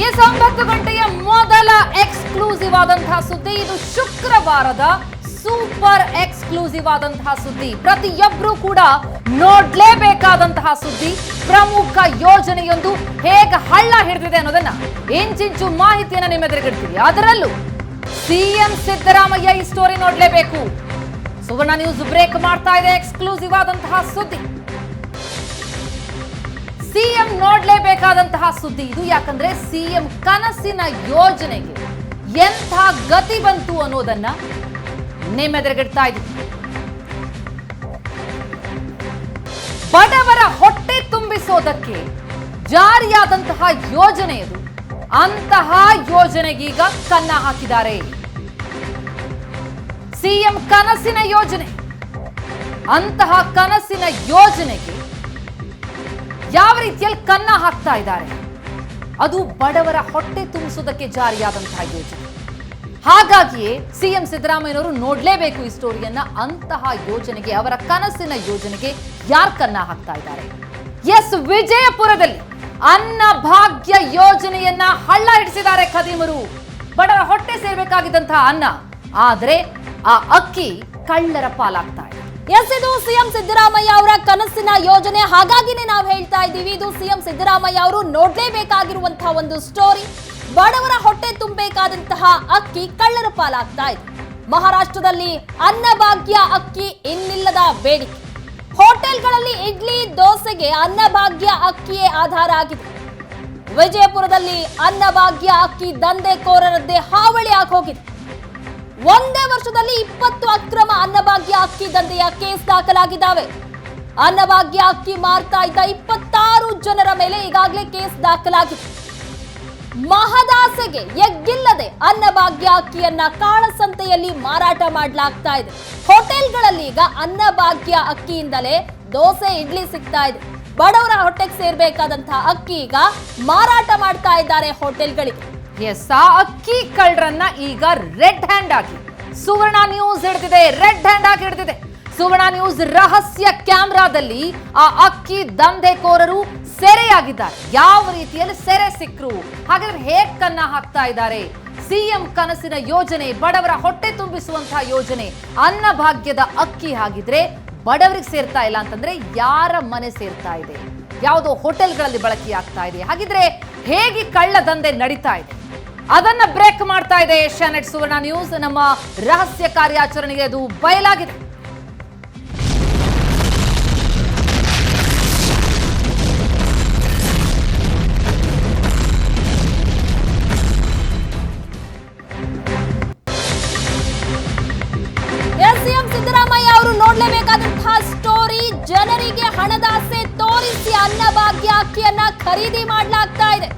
ಒಂಬತ್ತು ಗಂಟೆಯ ಮೊದಲ ಎಕ್ಸ್ಕ್ಲೂಸಿವ್ ಆದಂತಹ ಸುದ್ದಿ, ಇದು ಶುಕ್ರವಾರದ ಸೂಪರ್ ಎಕ್ಸ್ಕ್ಲೂಸಿವ್ ಆದಂತಹ ಸುದ್ದಿ. ಪ್ರತಿಯೊಬ್ಬರೂ ಕೂಡ ನೋಡ್ಲೇಬೇಕಾದಂತಹ ಸುದ್ದಿ, ಪ್ರಮುಖ ಯೋಜನೆಯೊಂದು ಹೇಗೆ ಹಳ್ಳ ಹಿಡಿದಿದೆ ಅನ್ನೋದನ್ನ ಇಂಚಿಂಚು ಮಾಹಿತಿಯನ್ನ ನಿಮ್ಮ ಎದುರುಗಿಡ್ತೀವಿ ಅದರಲ್ಲೂ ಸಿಎಂ ಸಿದ್ದರಾಮಯ್ಯ ಈ ಸ್ಟೋರಿ ನೋಡ್ಲೇಬೇಕು. ಸುವರ್ಣ ನ್ಯೂಸ್ ಬ್ರೇಕ್ ಮಾಡ್ತಾ ಇದೆ, ಎಕ್ಸ್ಕ್ಲೂಸಿವ್ ಆದಂತಹ ಸುದ್ದಿ. ನೋಡ್ಲೇಬೇಕಾದಂತಹ ಸುದ್ದಿ. ಇದು ಯಾಕಂದ್ರೆ ಸಿಎಂ ಕನಸಿನ ಯೋಜನೆಗೆ ಎಂಥ ಗತಿ ಬಂತು ಅನ್ನೋದನ್ನ ನಿಮ್ಮೆದುರುಗಿಡ್ತಾ ಇದ್ದೀವಿ ಬಡವರ ಹೊಟ್ಟೆ ತುಂಬಿಸೋದಕ್ಕೆ ಜಾರಿಯಾದಂತಹ ಯೋಜನೆ ಇದು. ಅಂತಹ ಯೋಜನೆಗೀಗ ಕನ್ನ ಹಾಕಿದ್ದಾರೆ. ಸಿಎಂ ಕನಸಿನ ಯೋಜನೆ. ಅಂತಹ ಕನಸಿನ ಯೋಜನೆಗೆ ಯಾವ ರೀತಿಯಲ್ಲಿ ಕನ್ನ ಹಾಕ್ತಾ ಇದ್ದಾರೆ? ಅದು ಬಡವರ ಹೊಟ್ಟೆ ತುಂಬಿಸೋದಕ್ಕೆ ಜಾರಿಯಾದಂತಹ ಯೋಜನೆ. ಹಾಗಾಗಿಯೇ ಸಿಎಂ ಸಿದ್ದರಾಮಯ್ಯನವರು ನೋಡ್ಲೇಬೇಕು ಈ ಸ್ಟೋರಿಯನ್ನ. ಅಂತಹ ಯೋಜನೆಗೆ, ಅವರ ಕನಸಿನ ಯೋಜನೆಗೆ ಯಾರ್ ಕನ್ನ ಹಾಕ್ತಾ ಇದ್ದಾರೆ? ಎಸ್ ವಿಜಯಪುರದಲ್ಲಿ ಅನ್ನ ಭಾಗ್ಯ ಯೋಜನೆಯನ್ನ ಹಳ್ಳ ಹಿಡಿಸಿದ್ದಾರೆ ಖದೀಮರು. ಬಡವರ ಹೊಟ್ಟೆ ಸೇರ್ಬೇಕಾಗಿದ್ದಂತಹ ಅನ್ನ. ಆದರೆ ಆ ಅಕ್ಕಿ ಕಳ್ಳರ ಪಾಲಾಗ್ತಾ ಎಸ್, ಇದು ಸಿಎಂ ಸಿದ್ದರಾಮಯ್ಯ ಅವರ ಕನಸಿನ ಯೋಜನೆ. ಹಾಗಾಗಿನೇ ನಾವು ಹೇಳ್ತಾ ಇದ್ದೀವಿ, ಇದು ಸಿಎಂ ಸಿದ್ದರಾಮಯ್ಯ ಅವರು ನೋಡ್ಲೇಬೇಕಾಗಿರುವಂತಹ ಒಂದು ಸ್ಟೋರಿ ಬಡವರ ಹೊಟ್ಟೆ ತುಂಬಬೇಕಾದಂತಹ ಅಕ್ಕಿ ಕಳ್ಳರ ಪಾಲಾಗ್ತಾ ಇದೆ. ಮಹಾರಾಷ್ಟ್ರದಲ್ಲಿ ಅನ್ನಭಾಗ್ಯ ಅಕ್ಕಿ ಇನ್ನಿಲ್ಲದ ಬೇಡಿಕೆ. ಹೋಟೆಲ್ಗಳಲ್ಲಿ ಇಡ್ಲಿ, ದೋಸೆಗೆ ಅನ್ನಭಾಗ್ಯ ಅಕ್ಕಿಯೇ ಆಧಾರ ಆಗಿದೆ. ವಿಜಯಪುರದಲ್ಲಿ ಅನ್ನಭಾಗ್ಯ ಅಕ್ಕಿ ದಂಧೆಕೋರರದ್ದೇ ಹಾವಳಿ ಆಗೋಗಿದೆ. ಒಂದೇ ವರ್ಷದಲ್ಲಿ ಇಪ್ಪತ್ತು ಅಕ್ರಮ ಅನ್ನಭಾಗ್ಯ ಅಕ್ಕಿ ದಂಧೆಯ ಕೇಸ್ ದಾಖಲಾಗಿದ್ದಾವೆ. ಅನ್ನಭಾಗ್ಯ ಅಕ್ಕಿ ಮಾರ್ತಾ ಇದ್ದ ಇಪ್ಪತ್ತಾರು ಜನರ ಮೇಲೆ ಈಗಾಗಲೇ ಕೇಸ್ ದಾಖಲಾಗಿದೆ. ಮಹದಾಸೆಗೆ ಎಗ್ಗಿಲ್ಲದೆ ಅನ್ನಭಾಗ್ಯ ಅಕ್ಕಿಯನ್ನ ಕಾಳಸಂತೆಯಲ್ಲಿ ಮಾರಾಟ ಮಾಡಲಾಗ್ತಾ ಇದೆ. ಹೋಟೆಲ್ಗಳಲ್ಲಿ ಈಗ ಅನ್ನಭಾಗ್ಯ ಅಕ್ಕಿಯಿಂದಲೇ ದೋಸೆ, ಇಡ್ಲಿ ಸಿಗ್ತಾ ಇದೆ. ಬಡವರ ಹೊಟ್ಟೆಗೆ ಸೇರ್ಬೇಕಾದಂತಹ ಅಕ್ಕಿ ಈಗ ಮಾರಾಟ ಮಾಡ್ತಾ ಇದ್ದಾರೆ ಹೋಟೆಲ್ಗಳಿಗೆ. ಎಸ್ ಆ ಅಕ್ಕಿ ಕಳ್ಳರನ್ನ ಈಗ ರೆಡ್ ಹ್ಯಾಂಡ್ ಆಗಿ ಸುವರ್ಣ ನ್ಯೂಸ್ ಹಿಡಿದಿದೆ, ರೆಡ್ ಹ್ಯಾಂಡ್ ಆಗಿ ಹಿಡಿದಿದೆ. ಸುವರ್ಣ ನ್ಯೂಸ್ ರಹಸ್ಯ ಕ್ಯಾಮ್ರಾದಲ್ಲಿ ಆ ಅಕ್ಕಿ ದಂಧೆಕೋರರು ಸೆರೆಯಾಗಿದ್ದಾರೆ. ಯಾವ ರೀತಿಯಲ್ಲಿ ಸೆರೆ ಸಿಕ್ಕರು ಹಾಗಾದ್ರೆ ಹೇಗ್ ಕನ್ನ ಹಾಕ್ತಾ ಇದ್ದಾರೆ? ಸಿಎಂ ಕನಸಿನ ಯೋಜನೆ, ಬಡವರ ಹೊಟ್ಟೆ ತುಂಬಿಸುವಂತಹ ಯೋಜನೆ ಅನ್ನಭಾಗ್ಯದ ಅಕ್ಕಿ ಆಗಿದ್ರೆ ಬಡವರಿಗೆ ಸೇರ್ತಾ ಇಲ್ಲ ಅಂತಂದ್ರೆ ಯಾರ ಮನೆ ಸೇರ್ತಾ ಇದೆ? ಯಾವುದೋ ಹೋಟೆಲ್ಗಳಲ್ಲಿ ಬಳಕೆ ಆಗ್ತಾ ಇದೆ. ಹಾಗಿದ್ರೆ ಹೇಗೆ ಕಳ್ಳ ದಂಧೆ ನಡೀತಾ ಇದೆ? ಅದನ್ನ ಬ್ರೇಕ್ ಮಾಡ್ತಾ ಇದೆ ಏಷ್ಯಾನೆಟ್ ಸುವರ್ಣ ನ್ಯೂಸ್ ನಮ್ಮ ರಹಸ್ಯ ಕಾರ್ಯಾಚರಣೆಗೆ ಅದು ಬಯಲಾಗಿದೆ. ಸಿದ್ದರಾಮಯ್ಯ ಅವರು ನೋಡ್ಲೇಬೇಕಾದಂತಹ ಸ್ಟೋರಿ ಜನರಿಗೆ ಹಣದಾಸೆ ತೋರಿಸಿ, ಅನ್ನಭಾಗ್ಯ ಅಕ್ಕಿಯನ್ನ ಖರೀದಿ ಮಾಡಲಾಗ್ತಾ ಇದೆ.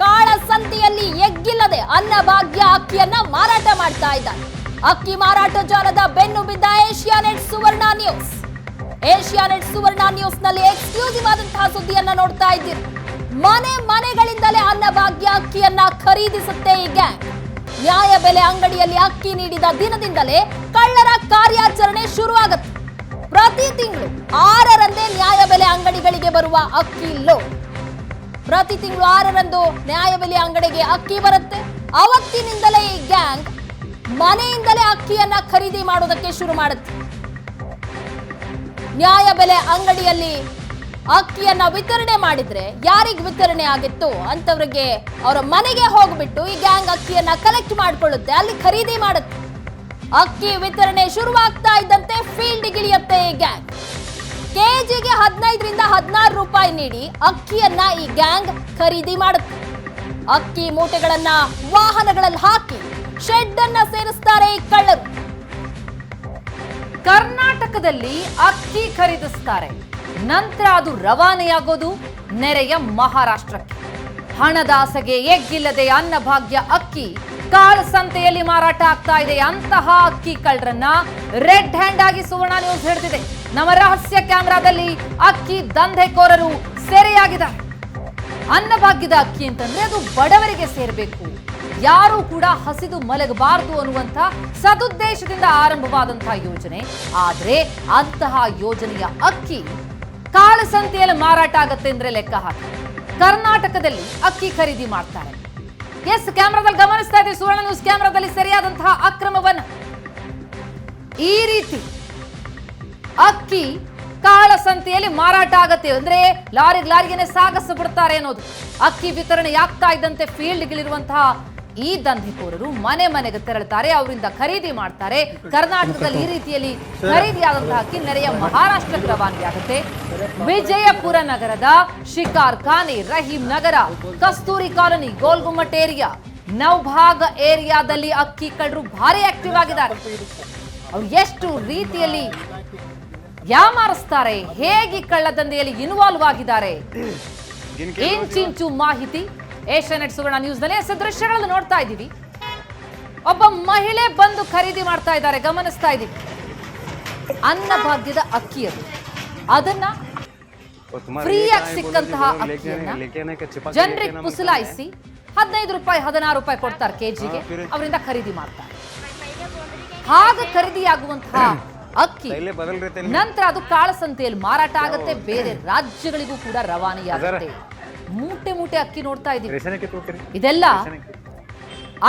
ಕಾಳಸಂತೆಯಲ್ಲಿ ಎಗ್ಗಿಲ್ಲದೆ ಅನ್ನಭಾಗ್ಯ ಅಕ್ಕಿಯನ್ನ ಮಾರಾಟ ಮಾಡ್ತಾ ಇದ್ದಾರೆ. ಅಕ್ಕಿ ಮಾರಾಟ ಜಾಲದ ಬೆನ್ನು ಬಿದ್ದ ಏಷ್ಯಾನೆಟ್ ಸುವರ್ಣ ನ್ಯೂಸ್. ಏಷ್ಯಾನೆಟ್ ಸುವರ್ಣ ನ್ಯೂಸ್ನಲ್ಲಿ ಎಕ್ಸ್ಕ್ಲೂಸಿವ್ ಆದಂತಹ ಸುದ್ದಿಯನ್ನ ನೋಡ್ತಾ ಇದ್ದೀರಿ. ಮನೆ ಮನೆಗಳಿಂದಲೇ ಅನ್ನಭಾಗ್ಯ ಅಕ್ಕಿಯನ್ನ ಖರೀದಿಸುತ್ತೆ ಈ ಗ್ಯಾಂಗ್ ನ್ಯಾಯ ಬೆಲೆ ಅಂಗಡಿಯಲ್ಲಿ ಅಕ್ಕಿ ನೀಡಿದ ದಿನದಿಂದಲೇ ಕಳ್ಳರ ಕಾರ್ಯಾಚರಣೆ ಶುರುವಾಗುತ್ತೆ. ಪ್ರತಿ ತಿಂಗಳು ಆರರಂದೇ ನ್ಯಾಯ ಬೆಲೆ ಅಂಗಡಿಗಳಿಗೆ ಬರುವ ಅಕ್ಕಿ ಲೋಡ್ ಪ್ರತಿ ತಿಂಗಳು ಆರರಂದು ನ್ಯಾಯಬೆಲೆ ಅಂಗಡಿಗೆ ಅಕ್ಕಿ ಬರುತ್ತೆ. ಅವತ್ತಿನಿಂದಲೇ ಈ ಗ್ಯಾಂಗ್ ಮನೆಯಿಂದಲೇ ಅಕ್ಕಿಯನ್ನ ಖರೀದಿ ಮಾಡೋದಕ್ಕೆ ಶುರು ಮಾಡುತ್ತೆ. ನ್ಯಾಯಬೆಲೆ ಅಂಗಡಿಯಲ್ಲಿ ಅಕ್ಕಿಯನ್ನ ವಿತರಣೆ ಮಾಡಿದ್ರೆ ಯಾರಿಗೆ ವಿತರಣೆ ಆಗಿತ್ತು ಅಂತವ್ರಿಗೆ ಅವರ ಮನೆಗೆ ಹೋಗ್ಬಿಟ್ಟು ಈ ಗ್ಯಾಂಗ್ ಅಕ್ಕಿಯನ್ನ ಕಲೆಕ್ಟ್ ಮಾಡ್ಕೊಳ್ಳುತ್ತೆ, ಅಲ್ಲಿ ಖರೀದಿ ಮಾಡುತ್ತೆ. ಅಕ್ಕಿ ವಿತರಣೆ ಶುರುವಾಗ್ತಾ ಇದ್ದಂತೆ ಫೀಲ್ಡ್ ಗಿಳಿಯುತ್ತೆ ಈ ಗ್ಯಾಂಗ್. ಕೆಜಿಗೆ ಹದಿನೈದರಿಂದ ಹದಿನಾರು ರೂಪಾಯಿ ನೀಡಿ ಅಕ್ಕಿಯನ್ನ ಈ ಗ್ಯಾಂಗ್ ಖರೀದಿ ಮಾಡುತ್ತೆ. ಅಕ್ಕಿ ಮೂಟೆಗಳನ್ನ ವಾಹನಗಳಲ್ಲಿ ಹಾಕಿ ಶೆಡ್ ಅನ್ನ ಸೇರಿಸ್ತಾರೆ ಈ ಕಳ್ಳರು. ಕರ್ನಾಟಕದಲ್ಲಿ ಅಕ್ಕಿ ಖರೀದಿಸ್ತಾರೆ. ನಂತರ ಅದು ರವಾನೆಯಾಗೋದು ನೆರೆಯ ಮಹಾರಾಷ್ಟ್ರಕ್ಕೆ. ಹಣದಾಸೆಗೆ ಎಗ್ಗಿಲ್ಲದೆ ಅನ್ನಭಾಗ್ಯ ಅಕ್ಕಿ. ಕಾಳಸಂತೆಯಲ್ಲಿ ಮಾರಾಟ ಆಗ್ತಾ ಇದೆ. ಅಂತಹ ಅಕ್ಕಿ ಕಳ್ಳರನ್ನ ರೆಡ್ ಹ್ಯಾಂಡ್ ಆಗಿ ಸುವರ್ಣ ನ್ಯೂಸ್ ಹಿಡಿದಿದೆ ನಮ್ಮ ರಹಸ್ಯ ಕ್ಯಾಮೆರಾದಲ್ಲಿ ಅಕ್ಕಿ ದಂಧೆಕೋರರು ಸೆರೆಯಾಗಿದ್ದಾರೆ. ಅನ್ನಭಾಗ್ಯದ ಅಕ್ಕಿ ಅಂತಂದ್ರೆ ಅದು ಬಡವರಿಗೆ ಸೇರಬೇಕು. ಯಾರು ಕೂಡ ಹಸಿದು ಮಲಗಬಾರದು ಅನ್ನುವಂಥ ಸದುದ್ದೇಶದಿಂದ ಆರಂಭವಾದಂತಹ ಯೋಜನೆ. ಆದ್ರೆ ಅಂತಹ ಯೋಜನೆಯ ಅಕ್ಕಿ ಕಾಳಸಂತೆಯಲ್ಲಿ ಮಾರಾಟ ಆಗತ್ತೆ ಅಂದ್ರೆ ಲೆಕ್ಕ ಹಾಕಿ. ಕರ್ನಾಟಕದಲ್ಲಿ ಅಕ್ಕಿ ಖರೀದಿ ಮಾಡ್ತಾರೆ. ಎಸ್ ಕ್ಯಾಮ್ರಾದಲ್ಲಿ ಗಮನಿಸ್ತಾ ಇದ್ದೀವಿ ಸುವರ್ಣ ನ್ಯೂಸ್ ಕ್ಯಾಮ್ರಾದಲ್ಲಿ ಸರಿಯಾದಂತಹ ಅಕ್ರಮವನ್ನ ಈ ರೀತಿ ಅಕ್ಕಿ ಕಾಳಸಂತೆಯಲ್ಲಿ ಮಾರಾಟ ಆಗತ್ತೆ. ಅಂದ್ರೆ ಲಾರಿ ಲಾರಿಗೆನೆ ಸಾಗಸ ಬಿಡ್ತಾರೆ ಅನ್ನೋದು. ಅಕ್ಕಿ ವಿತರಣೆ ಆಗ್ತಾ ಇದ್ದಂತೆ ಫೀಲ್ಡ್ಗಳಿರುವಂತಹ ಈ ದಂಧೆಕೋರರು ಮನೆ ಮನೆಗೆ ತೆರಳುತ್ತಾರೆ ಅವರಿಂದ ಖರೀದಿ ಮಾಡ್ತಾರೆ. ಕರ್ನಾಟಕದಲ್ಲಿ ಈ ರೀತಿಯಲ್ಲಿ ಖರೀದಿಯಾದಂತಹ ಕಿನ್ನರೆಯ ನೆರೆಯ ಮಹಾರಾಷ್ಟ್ರಕ್ಕೆ ರವಾನೆಯಾಗುತ್ತೆ. ವಿಜಯಪುರ ನಗರದ Shikarkhane Rahim Nagar Kasturi colony ಗೋಲ್ಗುಮ್ಮಟ್ area ನವಭಾಗ ಏರಿಯಾದಲ್ಲಿ ಅಕ್ಕಿ ಕಳ್ಳರು ಭಾರಿ ಆಕ್ಟಿವ್ ಆಗಿದ್ದಾರೆ. ಅವ್ರು ಎಷ್ಟು ರೀತಿಯಲ್ಲಿ ಯಾಮಾರಿಸ್ತಾರೆ ಹೇಗೆ ಕಳ್ಳದಂಧೆಯಲ್ಲಿ ಇನ್ವಾಲ್ವ್ ಆಗಿದ್ದಾರೆ? ಇಂಚಿಂಚು ಮಾಹಿತಿ? ಏಷ್ಯಾನೆಟ್ ಸುವರ್ಣ ನ್ಯೂಸ್ನಲ್ಲಿ ದೃಶ್ಯಗಳನ್ನು ನೋಡ್ತಾ ಇದ್ದೀವಿ. ಒಬ್ಬ ಮಹಿಳೆ ಬಂದು ಖರೀದಿ ಮಾಡ್ತಾ ಇದ್ದಾರೆ ಗಮನಿಸ್ತಾ ಇದ್ದೀವಿ. ಅನ್ನಭಾಗ್ಯದ ಅಕ್ಕಿ ಅದು ಅದನ್ನ ಫ್ರೀಯಾಗಿ ಸಿಕ್ಕಂತಹ ಜನರಿಗೆ ಪುಸಲಾಯಿಸಿ ಹದಿನೈದು ರೂಪಾಯಿ ಹದಿನಾರು ರೂಪಾಯಿ ಕೊಡ್ತಾರೆ ಕೆಜಿಗೆ. ಅವರಿಂದ ಖರೀದಿ ಮಾಡ್ತಾರೆ. ಹಾಗ ಖರೀದಿಯಾಗುವಂತಹ ಅಕ್ಕಿ. ನಂತರ ಅದು ಕಾಳಸಂತೆಯಲ್ಲಿ ಮಾರಾಟ ಆಗುತ್ತೆ ಬೇರೆ ರಾಜ್ಯಗಳಿಗೂ ಕೂಡ ರವಾನೆಯಾಗುತ್ತೆ. ಮೂಟೆ ಮೂಟೆ ಅಕ್ಕಿ ನೋಡ್ತಾ ಇದೀವಿ ಇದೆಲ್ಲ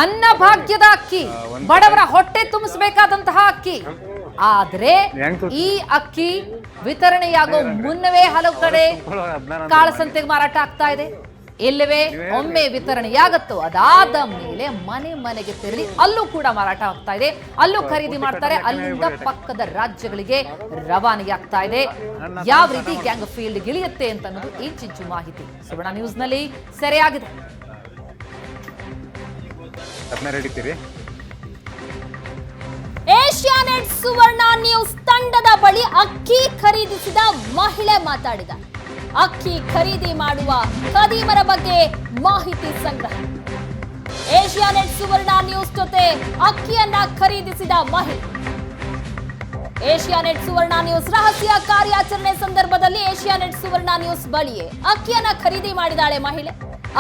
ಅನ್ನಭಾಗ್ಯದ ಅಕ್ಕಿ. ಬಡವರ ಹೊಟ್ಟೆ ತುಂಬಿಸಬೇಕಾದಂತಹ ಅಕ್ಕಿ. ಆದ್ರೆ ಈ ಅಕ್ಕಿ ವಿತರಣೆಯಾಗೋ ಮುನ್ನವೇ ಹಲವು ಕಡೆ ಕಾಳಸಂತೆಗೆ ಮಾರಾಟ ಆಗ್ತಾ ಇದೆ. ಇಲ್ಲವೇ? ಒಮ್ಮೆ ವಿತರಣೆಯಾಗುತ್ತೋ. ಅದಾದ ಮೇಲೆ ಮನೆ ಮನೆಗೆ ತೆರಳಿ ಅಲ್ಲೂ ಕೂಡ ಮಾರಾಟ ಆಗ್ತಾ ಇದೆ. ಅಲ್ಲೂ ಖರೀದಿ ಮಾಡ್ತಾರೆ. ಅಲ್ಲಿಂದ ಪಕ್ಕದ ರಾಜ್ಯಗಳಿಗೆ ರವಾನೆಯಾಗ್ತಾ ಆಗ್ತಾ ಇದೆ. ಯಾವ ರೀತಿ ಗ್ಯಾಂಗ್ ಫೀಲ್ಡ್ ಗಿಳಿಯುತ್ತೆ ಅಂತ ಅನ್ನೋದು ಇಂಚಿಂಚು ಮಾಹಿತಿ. ಸುವರ್ಣ ನ್ಯೂಸ್ನಲ್ಲಿ ಸೆರೆಯಾಗಿದೆ ಏಷ್ಯಾನೆಟ್ ಸುವರ್ಣ ನ್ಯೂಸ್ ತಂಡದ ಬಳಿ ಅಕ್ಕಿ ಖರೀದಿಸಿದ ಮಹಿಳೆ ಮಾತಾಡಿದ. ಅಕ್ಕಿ ಖರೀದಿ ಮಾಡುವ ಖದೀಮರ ಬಗ್ಗೆ ಮಾಹಿತಿ ಸಂಗ್ರಹ. ಏಷ್ಯಾನೆಟ್ ಸುವರ್ಣ ನ್ಯೂಸ್ ಜೊತೆ ಅಕ್ಕಿಯನ್ನ ಖರೀದಿಸಿದ ಮಹಿಳೆ ಏಷ್ಯಾನೆಟ್ ಸುವರ್ಣ ನ್ಯೂಸ್ ರಹಸ್ಯ ಕಾರ್ಯಾಚರಣೆ ಸಂದರ್ಭದಲ್ಲಿ ಏಷ್ಯಾನೆಟ್ ಸುವರ್ಣ ನ್ಯೂಸ್ ಬಳಿಯೇ ಅಕ್ಕಿಯನ್ನ ಖರೀದಿ ಮಾಡಿದಾಳೆ ಮಹಿಳೆ.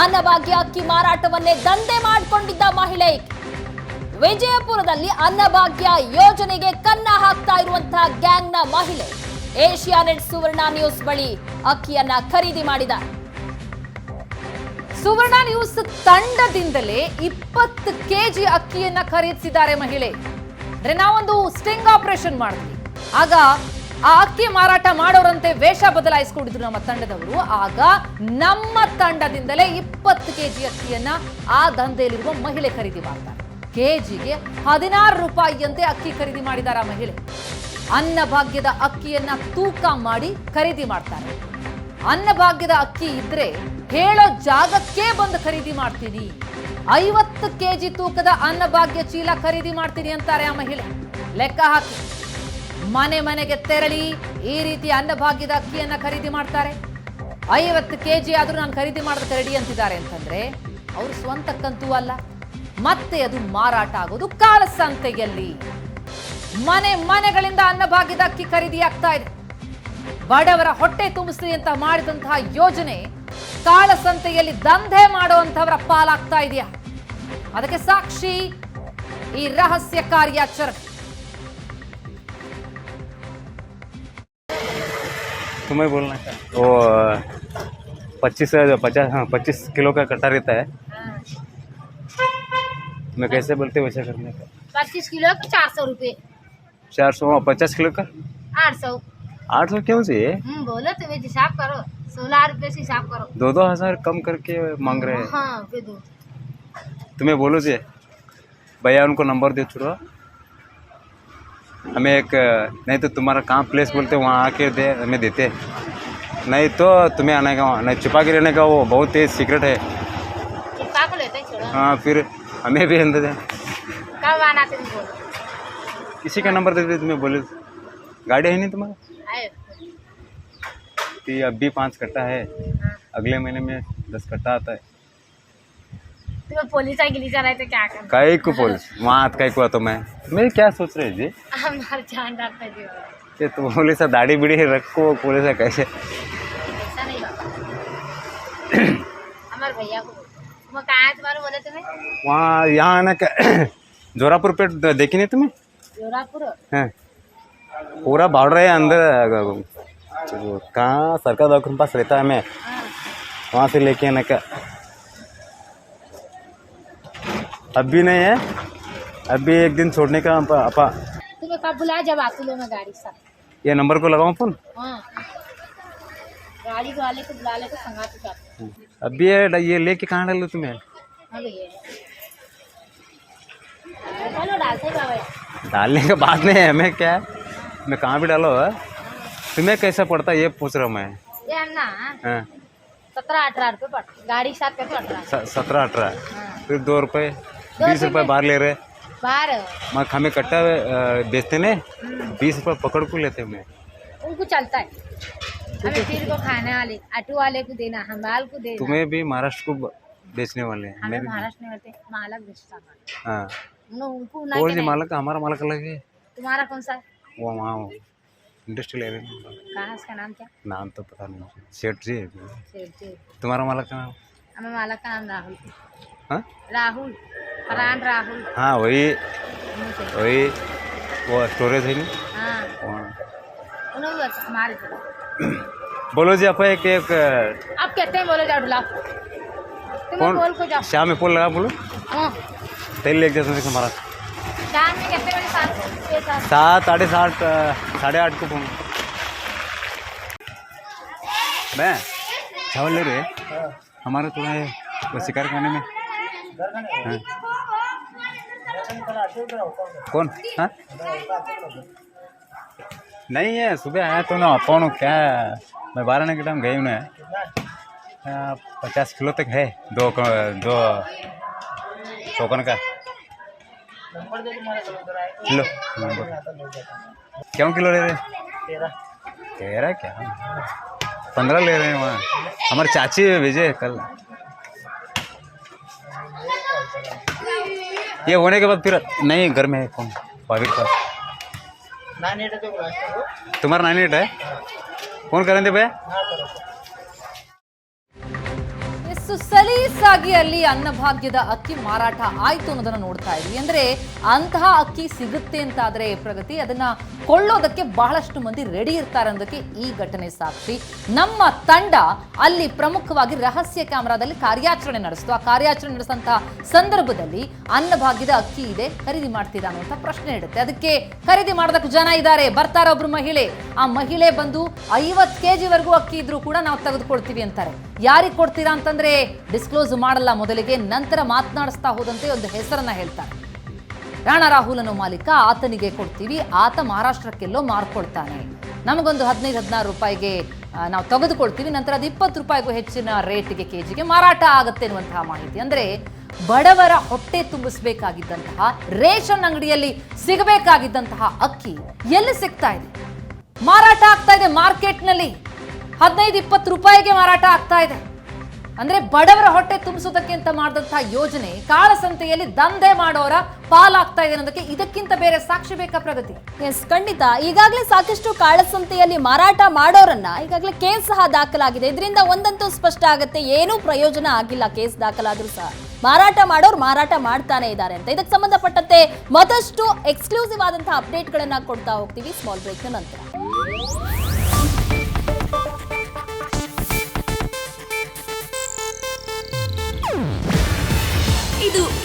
ಅನ್ನಭಾಗ್ಯ ಅಕ್ಕಿ ಮಾರಾಟವನ್ನೇ ದಂಧೆ ಮಾಡಿಕೊಂಡಿದ್ದ ಮಹಿಳೆ ವಿಜಯಪುರದಲ್ಲಿ ಅನ್ನಭಾಗ್ಯ ಯೋಜನೆಗೆ ಕನ್ನ ಹಾಕ್ತಾ ಇರುವಂತಹ ಗ್ಯಾಂಗ್ನ ಮಹಿಳೆ. ಏಷ್ಯಾನೆಟ್ ಸುವರ್ಣ ನ್ಯೂಸ್ ಬಳಿ ಅಕ್ಕಿಯನ್ನ ಖರೀದಿ ಮಾಡಿದ. ಸುವರ್ಣ ನ್ಯೂಸ್ ತಂಡದಿಂದಲೇ ಇಪ್ಪತ್ತು ಕೆಜಿ ಅಕ್ಕಿಯನ್ನ ಖರೀದಿಸಿದ್ದಾರೆ ಮಹಿಳೆ. ನಾವೊಂದು ಸ್ಟಿಂಗ್ ಆಪರೇಷನ್ ಮಾಡಿದ್ವಿ ಆಗ ಆ ಅಕ್ಕಿ ಮಾರಾಟ ಮಾಡೋರಂತೆ ವೇಷ ಬದಲಾಯಿಸ್ಕೊಂಡಿದ್ರು ನಮ್ಮ ತಂಡದವರು. ಆಗ ನಮ್ಮ ತಂಡದಿಂದಲೇ ಇಪ್ಪತ್ತು ಕೆಜಿ ಅಕ್ಕಿಯನ್ನ ಆ ದಂಧೆಯಲ್ಲಿರುವ ಮಹಿಳೆ ಖರೀದಿ ಮಾಡ್ತಾರೆ. ಕೆಜಿಗೆ ಹದಿನಾರು ರೂಪಾಯಿಯಂತೆ ಅಕ್ಕಿ ಖರೀದಿ ಮಾಡಿದ್ದಾರೆ ಆ ಮಹಿಳೆ. ಅನ್ನಭಾಗ್ಯದ ಅಕ್ಕಿಯನ್ನ ತೂಕ ಮಾಡಿ ಖರೀದಿ ಮಾಡ್ತಾರೆ. ಅನ್ನಭಾಗ್ಯದ ಅಕ್ಕಿ ಇದ್ರೆ ಹೇಳೋ ಜಾಗಕ್ಕೆ ಬಂದು ಖರೀದಿ ಮಾಡ್ತೀನಿ. ಐವತ್ತು ಕೆ ಜಿ ತೂಕದ ಅನ್ನಭಾಗ್ಯ ಚೀಲ ಖರೀದಿ ಮಾಡ್ತೀನಿ ಅಂತಾರೆ ಆ ಮಹಿಳೆ. ಲೆಕ್ಕ ಹಾಕಿ. ಮನೆ ಮನೆಗೆ ತೆರಳಿ ಈ ರೀತಿ ಅನ್ನಭಾಗ್ಯದ ಅಕ್ಕಿಯನ್ನ ಖರೀದಿ ಮಾಡ್ತಾರೆ. ಐವತ್ತು ಕೆ ಜಿ ಆದರೂ ನಾನು ಖರೀದಿ ಮಾಡೋದಕ್ಕೆ ರೆಡಿ ಅಂತಿದ್ದಾರೆ ಅಂತಂದ್ರೆ ಅವರು ಸ್ವಂತಕ್ಕಂತೂ ಅಲ್ಲ. ಮತ್ತೆ ಅದು ಮಾರಾಟ ಆಗೋದು ಕಾಳಸಂತೆಯಲ್ಲಿ ಮನೆ ಮನೆಗಳಿಂದ ಅನ್ನಭಾಗ್ಯದ ಅಕ್ಕಿ ಖರೀದಿ ಆಗ್ತಾ ಇದೆ ಬಡವರ ಹೊಟ್ಟೆ ತುಂಬಿಸ್ಲಿ ಅಂತ ಮಾಡಿದಂತಹ ಯೋಜನೆ ಕಾಳಸಂತೆಯಲ್ಲಿ ದಂಧೆ ಮಾಡುವಂತವರ ಪಾಲಾಗ್ತಾ ಇದೆಯಾ ಅದಕ್ಕೆ ಸಾಕ್ಷಿ ಈ ರಹಸ್ಯ ಕಾರ್ಯಾಚರಣೆ तुम्हें बोलना है वो पच्चीस पचास हाँ पच्चीस किलो का कट्टा रहता है मैं कैसे बोलते वैसे करने का पच्चीस किलो की चार सौ रूपये चार सौ पचास किलो का? आठ सौ। आठ सौ क्यों चाहिए हम्म बोलो तुम्हें हिसाब करो। सोलह रुपये से हिसाब करो। दो दो हज़ार कम करके मांग रहे हैं। हाँ तुम्हें बोलो जी भैया उनको नंबर दे छुड़ो। हमें एक नहीं तो तुम्हारा कहाँ प्लेस बोलते वहाँ आके दे हमें देते नहीं तो तुम्हें आने का वहाँ नहीं छुपा के रहने का वो बहुत तेज सीक्रेट है। चिपका को लेते हाँ फिर हमें भी अंदर कब आना तुम बोलो? किसी का नंबर दे दे तुम्हें बोले तो। गाड़ी है नहीं तुम्हारा? तो ये अब भी पाँच कट्टा है। हाँ। अगले महीने में दस कट्टा आता है। तो पुलिस गिली जा क्या कई को पुलिस वहाँ तो कई को तो मैं। मेरी क्या सोच रहे जी? जान जी तो पुलिस दाढ़ी रखो पुलिस कैसे? भैया को वहाँ यहाँ जोरापुर पेट देखी नहीं तुम्हें? हाँ। पूरा भाड़ रहे हैं अंदर। कहाँ सरकार दवा पास रहता है मैं हाँ। वहाँ से लेके आने का। अभी नहीं है। अभी एक दिन छोड़ने का अपा, तुम्हें कब बुलाया? जब आती लो मैं गाड़ी से। ये नंबर को लगाऊँ फ़ोन? हाँ। गाड़ी वाले को बुला ले तो संगा तो जाते अभी ये ये लेके कहाँ डालो तुम्हें? हाँ। भैया चलो डालते बाबा। डालने का बात नहीं है हमें क्या है? मैं कहाँ भी डालो है? तुम्हें कैसा पड़ता है ये पूछ रहा हूँ मैं। हाँ, सत्रह अठारह रुपये पड़ गाड़ी साथ है। सत्रह अठारह? हाँ। फिर दो रुपये बीस रुपये बाहर ले रहे। बाहर। मैं हमें कट्टा बेचते ने बीस रुपये पकड़ को लेते मैं उनको चलता है। हमें फिर को खाने वाले ऑटो वाले को देना हमाल को देना। तुम्हें भी महाराष्ट्र को बेचने वाले हैं। हमें महाराष्ट्र में होते मालक बेचता है। उनको और मालक हमारा मालक अलग है तुम्हारा कौन सा वो वहाँ कहाँ उसका नाम क्या नाम तो पता नहीं सेठ जी सेठ जी तुम्हारा मालक का नाम मालक का नाम राहुल हाँ राहुल फरहान राहुल हाँ वही वही वो स्टोरेज है नहीं हमारे बोलो जी आप एक एक आप कहते हैं बोलो जाओ बुलाओ तुम्हें बोल को जाओ शाम में फ़ोन लगा बोलो हाँ तेल लेके जाते हैं हमारा। शाम में कहते बजे सात साढ़े सात साढ़े आठ को फ़ोन। मैं चावल ले रहे हमारा थोड़ा है वो शिकार खाने में। हाँ। कौन? हाँ? नहीं है सुबह आया तो ना अपन क्या है, मैं बारह आने के टाइम गई उन्हें पचास किलो तक है दो दो टोकन का? किलो नंबर क्यों किलो ले रहे? तेरह क्या? पंद्रह ले रहे हैं वहाँ। हमारे चाची भेजे कल। ये होने के बाद फिर नहीं घर में है कौन? भाभी का। तुम्हारा नाइन एट है? फ़ोन करेंगे भैया? ಎಷ್ಟು ಸಲೀಸಾಗಿ ಅಲ್ಲಿ ಅನ್ನಭಾಗ್ಯದ ಅಕ್ಕಿ ಮಾರಾಟ ಆಯ್ತು ಅನ್ನೋದನ್ನ ನೋಡ್ತಾ ಇದ್ವಿ. ಅಂದ್ರೆ ಅಂತಹ ಅಕ್ಕಿ ಸಿಗುತ್ತೆ ಅಂತಾದ್ರೆ ಪ್ರಗತಿ, ಅದನ್ನ ಕೊಳ್ಳೋದಕ್ಕೆ ಬಹಳಷ್ಟು ಮಂದಿ ರೆಡಿ ಇರ್ತಾರೆ ಅನ್ನೋದಕ್ಕೆ ಈ ಘಟನೆ ಸಾಕ್ಷಿ. ನಮ್ಮ ತಂಡ ಅಲ್ಲಿ ಪ್ರಮುಖವಾಗಿ ರಹಸ್ಯ ಕ್ಯಾಮೆರಾದಲ್ಲಿ ಕಾರ್ಯಾಚರಣೆ ನಡೆಸಿತು. ಆ ಕಾರ್ಯಾಚರಣೆ ನಡೆಸಂತಹ ಸಂದರ್ಭದಲ್ಲಿ ಅನ್ನಭಾಗ್ಯದ ಅಕ್ಕಿ ಇದೆ, ಖರೀದಿ ಮಾಡ್ತೀರಾ ಅನ್ನುವಂಥ ಪ್ರಶ್ನೆ ಇಡುತ್ತೆ ಅದಕ್ಕೆ ಖರೀದಿ ಮಾಡೋದಕ್ಕೆ ಜನ ಇದ್ದಾರೆ. ಬರ್ತಾರೆ ಒಬ್ರು ಮಹಿಳೆ. ಆ ಮಹಿಳೆ ಬಂದು ಐವತ್ತು ಕೆ ಜಿವರೆಗೂ ಅಕ್ಕಿ ಇದ್ರೂ ಕೂಡ ನಾವು ತೆಗೆದುಕೊಳ್ತೀವಿ ಅಂತಾರೆ. ಯಾರಿಗೆ ಕೊಡ್ತೀರಾ ಅಂತಂದ್ರೆ ಡಿಸ್ಕ್ಲೋಸ್ ಮಾಡಲ್ಲ ಮೊದಲಿಗೆ, ನಂತರ ಮಾತನಾಡಿಸ್ತಾ ಹೋದಂತೆ ಒಂದು ಹೆಸರನ್ನ ಹೇಳ್ತಾರೆ. ರಾಣಾ ರಾಹುಲ್ ಅನ್ನೋ ಮಾಲೀಕ ಆತನಿಗೆ ಕೊಡ್ತೀವಿ, ಆತ ಮಹಾರಾಷ್ಟ್ರಕ್ಕೆಲ್ಲೋ ಮಾರ್ಕೊಡ್ತಾನೆ ನಮಗೊಂದು ಹದಿನೈದು, ಹದಿನಾರು ರೂಪಾಯಿಗೆ ನಾವು ತೆಗೆದುಕೊಳ್ತೀವಿ, ನಂತರ ಅದು ಇಪ್ಪತ್ತು ರೂಪಾಯಿಗೂ ಹೆಚ್ಚಿನ ರೇಟ್ಗೆ ಕೆ ಜಿಗೆ ಮಾರಾಟ ಆಗುತ್ತೆ ಅನ್ನುವಂತಹ ಮಾಹಿತಿ. ಅಂದ್ರೆ ಬಡವರ ಹೊಟ್ಟೆ ತುಂಬಿಸಬೇಕಾಗಿದ್ದಂತಹ, ರೇಷನ್ ಅಂಗಡಿಯಲ್ಲಿ ಸಿಗಬೇಕಾಗಿದ್ದಂತಹ ಅಕ್ಕಿ ಎಲ್ಲಿ ಸಿಗ್ತಾ ಇದೆ? ಮಾರಾಟ ಆಗ್ತಾ ಇದೆ ಮಾರ್ಕೆಟ್ನಲ್ಲಿ. ಹದಿನೈದು ಇಪ್ಪತ್ತು ರೂಪಾಯಿಗೆ ಮಾರಾಟ ಆಗ್ತಾ ಇದೆ. ಅಂದ್ರೆ ಬಡವರ ಹೊಟ್ಟೆ ತುಂಬಿಸೋದಕ್ಕೆ ಅಂತ ಮಾಡಿದಂತಹ ಯೋಜನೆ ಕಾಳಸಂತೆಯಲ್ಲಿ ದಂಧೆ ಮಾಡೋರ ಪಾಲಾಗ್ತಾ ಇದೆ ಅನ್ನೋದಕ್ಕೆ ಇದಕ್ಕಿಂತ ಬೇರೆ ಸಾಕ್ಷಿ ಬೇಕಾ ಪ್ರಗತಿ? ಎಸ್ ಖಂಡಿತ. ಈಗಾಗಲೇ ಸಾಕಷ್ಟು ಕಾಳಸಂತೆಯಲ್ಲಿ ಮಾರಾಟ ಮಾಡೋರನ್ನ ಈಗಾಗಲೇ ಕೇಸ್ ಸಹ ದಾಖಲಾಗಿದೆ. ಇದರಿಂದ ಒಂದಂತೂ ಸ್ಪಷ್ಟ ಆಗುತ್ತೆ, ಏನೂ ಪ್ರಯೋಜನ ಆಗಿಲ್ಲ ಕೇಸ್ ದಾಖಲಾದ್ರೂ ಸಹ. ಮಾರಾಟ ಮಾಡೋರು ಮಾರಾಟ ಮಾಡ್ತಾನೆ ಇದ್ದಾರೆ ಅಂತ. ಇದಕ್ಕೆ ಸಂಬಂಧಪಟ್ಟಂತೆ ಮತ್ತಷ್ಟು ಎಕ್ಸ್ಕ್ಲೂಸಿವ್ ಆದಂತಹ ಅಪ್ಡೇಟ್ಗಳನ್ನ ಕೊಡ್ತಾ ಹೋಗ್ತೀವಿ. ಸ್ಮಾಲ್ ಬ್ರೇಕ್ ನಂತರ.